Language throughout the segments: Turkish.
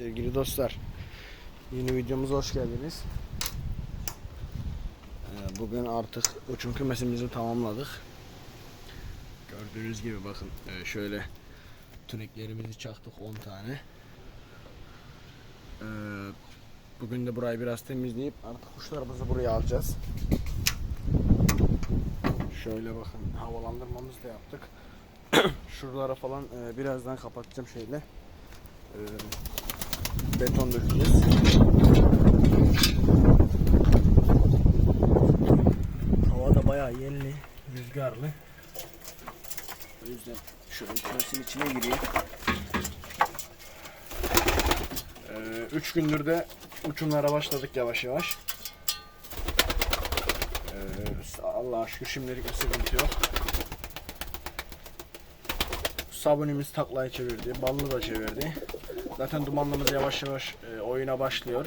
Sevgili dostlar, yeni videomuza hoş geldiniz. Ee, Bugün artık uçum kümesimizi tamamladık. Gördüğünüz gibi bakın e, şöyle tüneklerimizi çaktık 10 tane. Ee, Bugün de burayı biraz temizleyip artık kuşlarımızı buraya alacağız. Şöyle bakın havalandırmamızı da yaptık. Şuralara falan e, birazdan kapatacağım şeyle. Beton dökeceğiz. Hava da bayağı yelli, rüzgarlı. O yüzden şöyle kümesin içine gireyim. 3 gündür de uçumlara başladık yavaş yavaş. Ee, Allah'a şükür şimdilik bir sıkıntı yok. Sabunimiz taklayı çevirdi, ballı da çevirdi. Zaten dumanlımız yavaş yavaş e, oyuna başlıyor.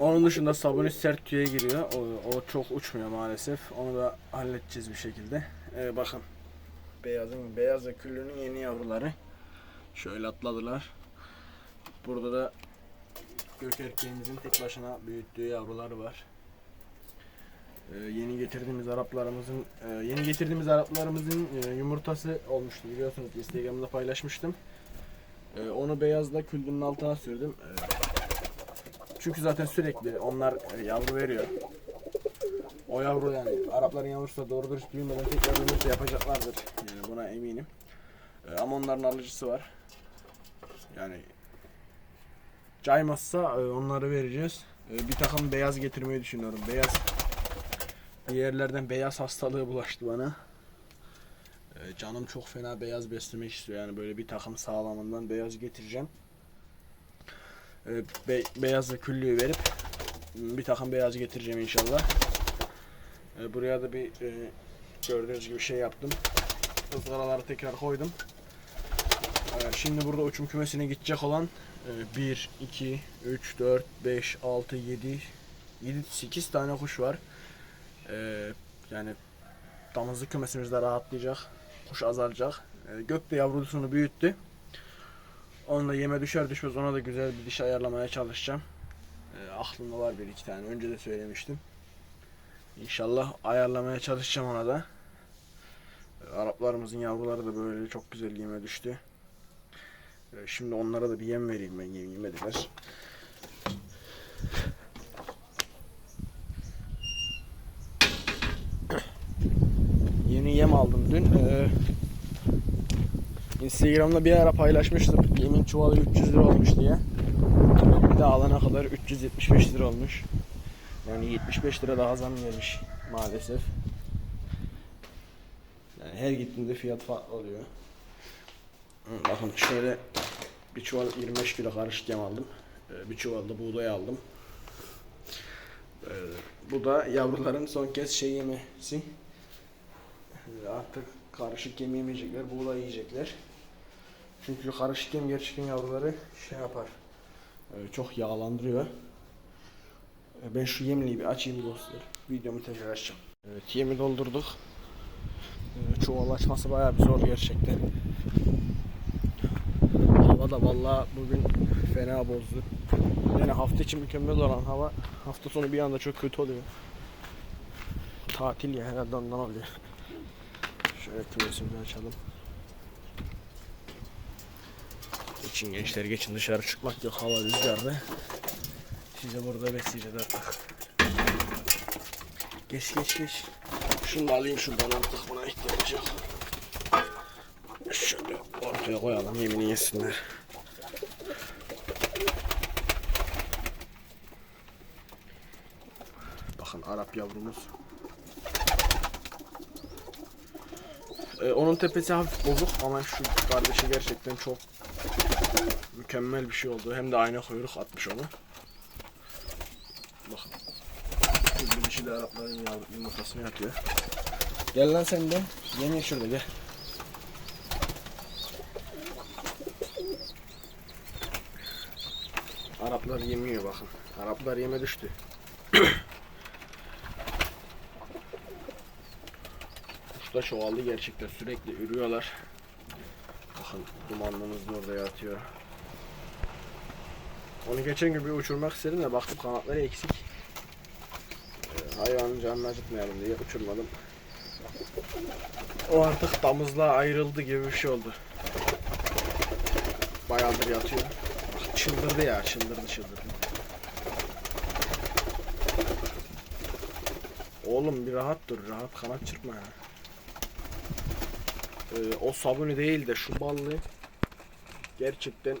Onun dışında sabuni sert tüye giriyor. O, o çok uçmuyor maalesef. Onu da halledeceğiz bir şekilde. Ee, bakın. Beyazın beyaz ve küllünün yeni yavruları. Şöyle atladılar. Burada da gök tek başına büyüttüğü yavruları var. Ee, yeni getirdiğimiz Araplarımızın e, yeni getirdiğimiz Araplarımızın e, yumurtası olmuştu biliyorsunuz Instagram'da paylaşmıştım. E, onu beyazla küldünün altına sürdüm. Çünkü zaten sürekli onlar yavru veriyor. O yavru yani Arapların yavrusu da doğru dürüst büyümeden tekrar yumurta yapacaklardır. Yani buna eminim. Ama onların alıcısı var. Yani caymazsa onları vereceğiz. Bir takım beyaz getirmeyi düşünüyorum. Beyaz bir yerlerden beyaz hastalığı bulaştı bana. E, canım çok fena beyaz beslemek istiyor. Yani böyle bir takım sağlamından beyaz getireceğim. E, be, beyaz ve küllüğü verip bir takım beyaz getireceğim inşallah. E, buraya da bir e, gördüğünüz gibi şey yaptım. ızgaraları tekrar koydum. E, şimdi burada uçum kümesine gidecek olan e, 1, 2, 3, 4, 5, 6, 7, 7, 8 tane kuş var. Ee, yani damızlık kümesimizde rahatlayacak. Kuş azalacak. Ee, gök de yavrusunu büyüttü. Onu da yeme düşer düşmez ona da güzel bir diş ayarlamaya çalışacağım. Ee, aklımda var bir iki tane. Önce de söylemiştim. İnşallah ayarlamaya çalışacağım ona da. Ee, Araplarımızın yavruları da böyle çok güzel yeme düştü. Ee, şimdi onlara da bir yem vereyim ben yem yemediler. Yeni yem aldım dün. Ee, Instagram'da bir ara paylaşmıştım. Yemin çuvalı 300 lira olmuş diye. Bir de alana kadar 375 lira olmuş. Yani 75 lira daha zam gelmiş maalesef. Yani her gittiğimde fiyat farklı oluyor. Bakın şöyle bir çuval 25 kilo karışık yem aldım. Ee, Bir çuval da buğday aldım. Ee, Bu da yavruların son kez şey yemesi. Ee, Artık karışık yem yemeyecekler, buğday yiyecekler. Çünkü karışık yem gerçekten yavruları şey yapar. e, Çok yağlandırıyor. E, Ben şu yemliği bir açayım dostlar. Videomu tekrar açacağım. Evet yemi doldurduk. E, Çuval açması bayağı bir zor gerçekten. Hava da vallahi bugün fena bozdu. Yani hafta için mükemmel olan hava hafta sonu bir anda çok kötü oluyor. Tatil ya herhalde ondan oluyor. Şöyle kümesimizi açalım. Geçin gençler geçin dışarı çıkmak yok hava rüzgarlı. Size burada besleyeceğiz artık. Geç geç geç. Şunu da alayım şuradan artık buna ihtiyaç yok. Şöyle ortaya koyalım yemini yesinler. Bakın Arap yavrumuz. Ee, onun tepesi hafif bozuk ama şu kardeşi gerçekten çok mükemmel bir şey oldu. Hem de ayna kuyruk atmış onu. Bakın. Bir dişi de Arapların yavru yumurtasını yatıyor. Gel lan sen de. Yeni şurada gel. Araplar yemiyor bakın. Araplar yeme düştü. Kuş da çoğaldı gerçekten sürekli ürüyorlar. Bakın dumanlımız da orada yatıyor. Onu geçen gün bir uçurmak istedim de baktım kanatları eksik. Ee, hayvanın canını acıtmayalım diye uçurmadım. O artık damızlığa ayrıldı gibi bir şey oldu. Bayağıdır yatıyor. Bak çıldırdı ya çıldırdı çıldırdı. Oğlum bir rahat dur rahat kanat çırpma ya. Ee, o sabuni değil de şu ballı gerçekten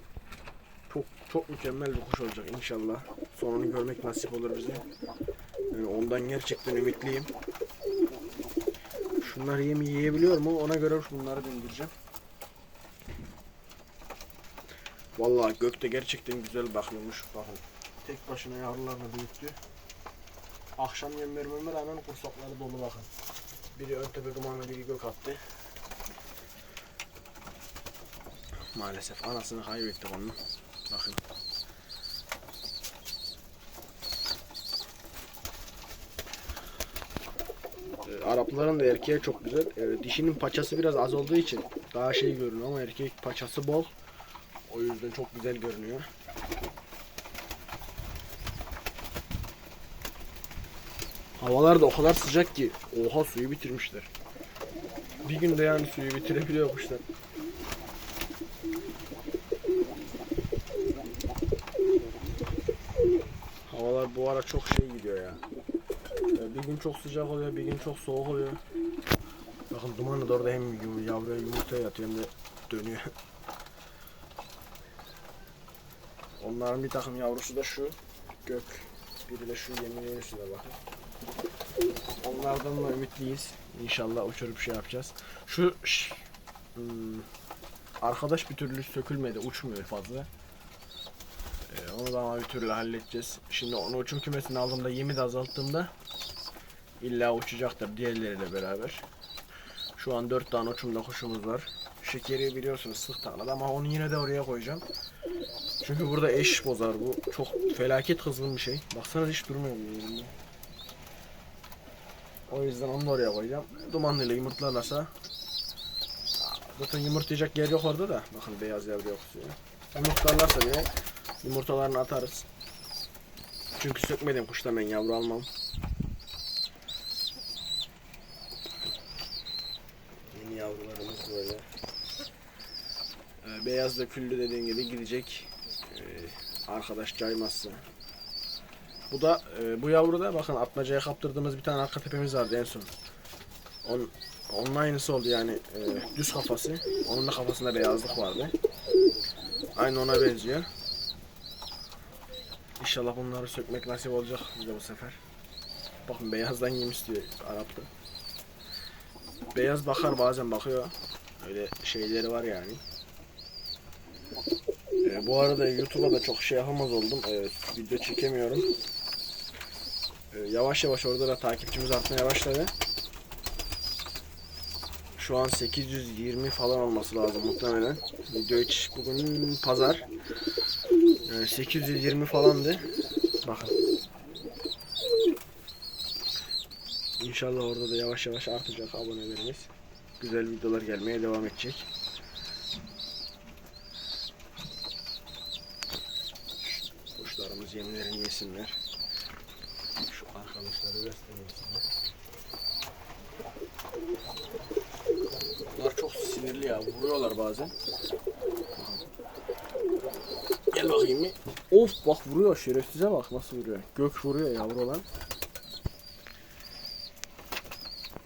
çok çok mükemmel bir kuş olacak inşallah. Sonunu görmek nasip olur bize. Yani ondan gerçekten ümitliyim. Şunlar yemi yiyebiliyor mu? Ona göre bunları bindireceğim. Vallahi gökte gerçekten güzel bakıyormuş. Bakın tek başına yavrularını büyüttü. Akşam yem vermeme rağmen kursakları dolu bakın. Biri ön tepe dumanlı biri gök attı. Maalesef anasını kaybettik onun. Bakın. Ee, Arapların da erkeği çok güzel. Ee, dişinin paçası biraz az olduğu için daha şey görünüyor ama erkek paçası bol. O yüzden çok güzel görünüyor. Havalar da o kadar sıcak ki oha suyu bitirmişler. Bir günde yani suyu bitirebiliyor kuşlar. Havalar bu ara çok şey gidiyor ya. Ee, Bir gün çok sıcak oluyor, bir gün çok soğuk oluyor. Bakın dumanı da orada hem yavruya yumurtaya yatıyor hem de dönüyor. Onların bir takım yavrusu da şu gök. Biri de şu yeminin üstünde bakın. Onlardan da ümitliyiz. İnşallah uçurup şey yapacağız. Şu ş- hmm, arkadaş bir türlü sökülmedi, uçmuyor fazla. Onu da ama bir türlü halledeceğiz. Şimdi onu uçum kümesine aldığımda yemi de azalttığımda illa uçacaktır diğerleriyle beraber. Şu an 4 tane uçumda kuşumuz var. Şekeri biliyorsunuz sık tanrıda ama onu yine de oraya koyacağım. Çünkü burada eş bozar bu. Çok felaket hızlı bir şey. Baksana hiç durmuyor yerinde. O yüzden onu da oraya koyacağım. Dumanlıyla yumurtlarlarsa Zaten yumurtlayacak yer yok orada da. Bakın beyaz yavru yok. Yumurtlarlarsa bile yumurtalarını atarız. Çünkü sökmedim kuştan ben yavru almam. Yeni yavrularımız böyle. Ee, beyaz da küllü dediğim gibi gidecek. Ee, arkadaş caymazsa. Bu da e, bu yavru da bakın atmacaya kaptırdığımız bir tane arka tepemiz vardı en son. On, onun aynısı oldu yani e, düz kafası. Onun da kafasında beyazlık vardı. Aynı ona benziyor. İnşallah bunları sökmek nasip olacak bize bu sefer. Bakın beyazdan yem istiyor Arap'ta. Beyaz bakar bazen bakıyor. Öyle şeyleri var yani. Ee, bu arada YouTube'a da çok şey yapamaz oldum. Ee, video çekemiyorum. Ee, yavaş yavaş orada da takipçimiz artmaya başladı. Şu an 820 falan olması lazım muhtemelen. Video hiç bugün pazar. Yani 820 falandı. Bakın. İnşallah orada da yavaş yavaş artacak abonelerimiz. Güzel videolar gelmeye devam edecek. Kuşlarımız yemlerini yesinler. Şu arkadaşları beslemesinler. Bunlar çok sinirli ya. Vuruyorlar bazen. Gel bakayım bir. Of bak vuruyor şerefsize bak nasıl vuruyor. Gök vuruyor yavru olan.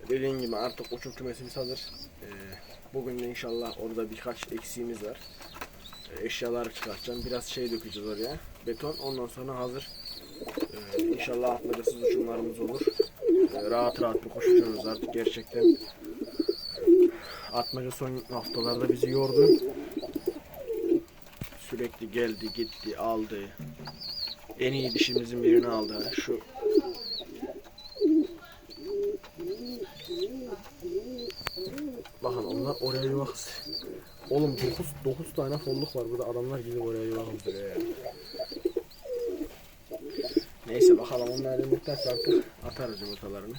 Dediğim gibi artık uçum kümesimiz hazır. Ee, bugün de inşallah orada birkaç eksiğimiz var. Ee, eşyaları çıkartacağım. Biraz şey dökeceğiz oraya. Beton. Ondan sonra hazır. Ee, inşallah atmacasız uçumlarımız olur. Ee, rahat rahat bir kuş uçuyoruz artık gerçekten. Atmaca son haftalarda bizi yordu. Sürekli geldi, gitti, aldı. En iyi dişimizin birini aldı. Şu Bakın onlar oraya yuva Oğlum 9, 9 tane folluk var burada adamlar gidip oraya kızdırıyor ya. Neyse bakalım onlar yumurtlarsa artık atarız yumurtalarını.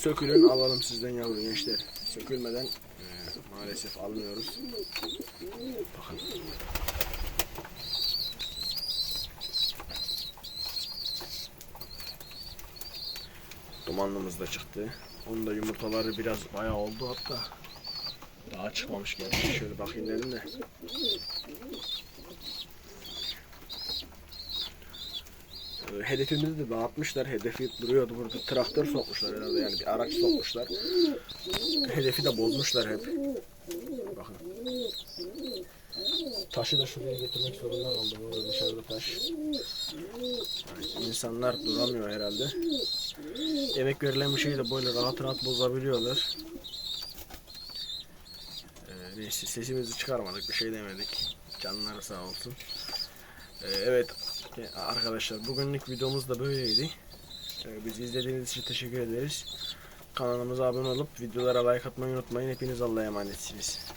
Sökülün alalım sizden yavru gençler. Sökülmeden Maalesef almıyoruz. Bakın. Dumanlımız da çıktı. Onun da yumurtaları biraz bayağı oldu hatta. Daha çıkmamış gerçi. Şöyle bakayım dedim de. Hedefimizi de dağıtmışlar. Hedefi duruyordu burada. Traktör sokmuşlar herhalde yani bir araç sokmuşlar. Hedefi de bozmuşlar hep. Bakın. Taşı da şuraya getirmek zorunda kaldım. Orada dışarıda taş. İnsanlar duramıyor herhalde. Emek verilen bir şeyi de böyle rahat rahat bozabiliyorlar. Ee, neyse sesimizi çıkarmadık bir şey demedik. Canları sağ olsun. Ee, evet e, arkadaşlar bugünlük videomuz da böyleydi. Ee, bizi izlediğiniz için teşekkür ederiz. Kanalımıza abone olup videolara like atmayı unutmayın. Hepiniz Allah'a emanetsiniz.